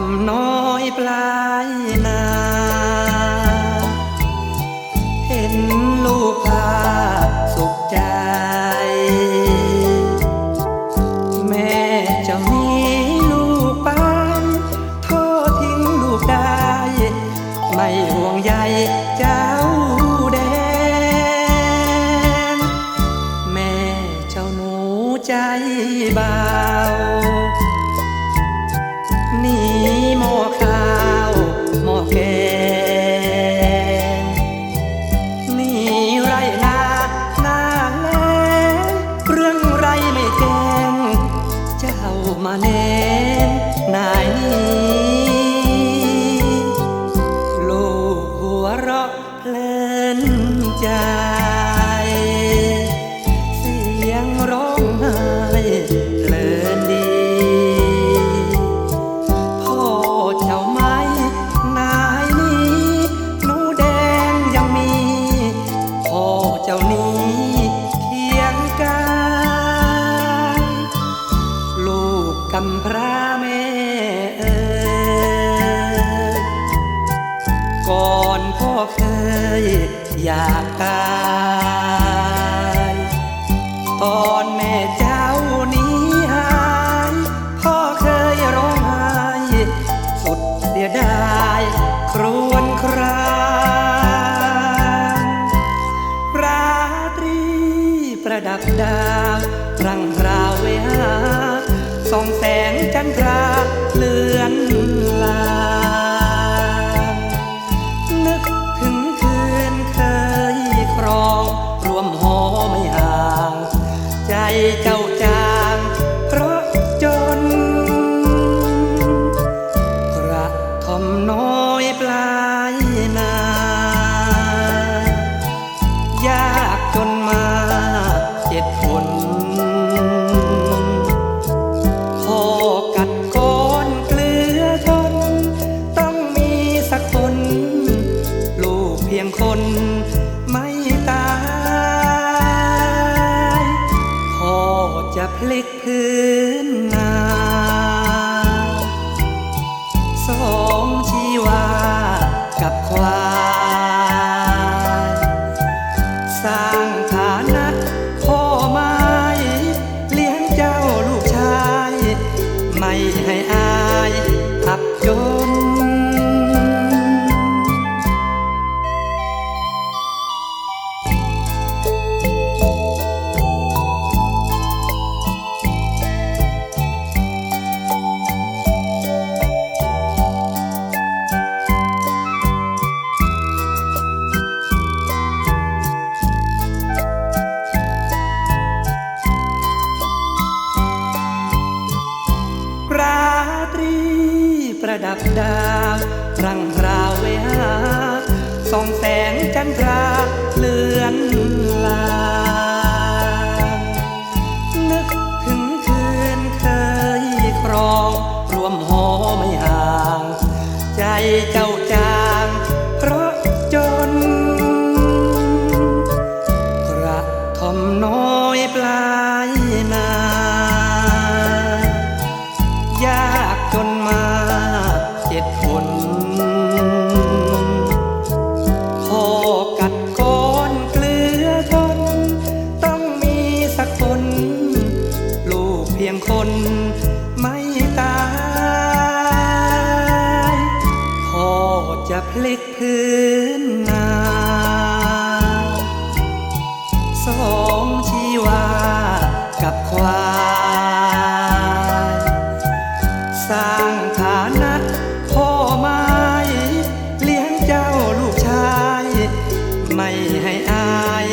มน้อยปลายนา เห็นลูกพาสุขใจ แม่จะมีลูกปานทอทิ้งลูกได้ ไม่ห่วงใยเจ้าแดน แม่เจ้าหนูใจเบา เพลินดี พ่อเจ้าไม้นายนี้หนูแดงยังมี พ่อเจ้านี้เคียงกายลูกกำพร้าแม่เอ่ยก่อนพ่อเคยอยากตายต รางราตรีประดับดาวรังราวเวหาส่องแสงจันทรา นายากจนมาเจ็ดคนพ่อกัดก้อนเกลือทน ต้องมีสักคน ลูกเพียงคนไม่ตายพ่อจะพลิกพื้นนา ให้ ประดับดาวรังราวเวหาส่องแสงจันทราเลือนลางนึกถึงคืนเคยครอง รวมหอไม่ห่าง ใจเจ้า ลิกพื้นนาสองชีวากับควายสร้างฐานะพ่อไม้เลี้ยงเจ้าลูกชาย ไม่ให้อาย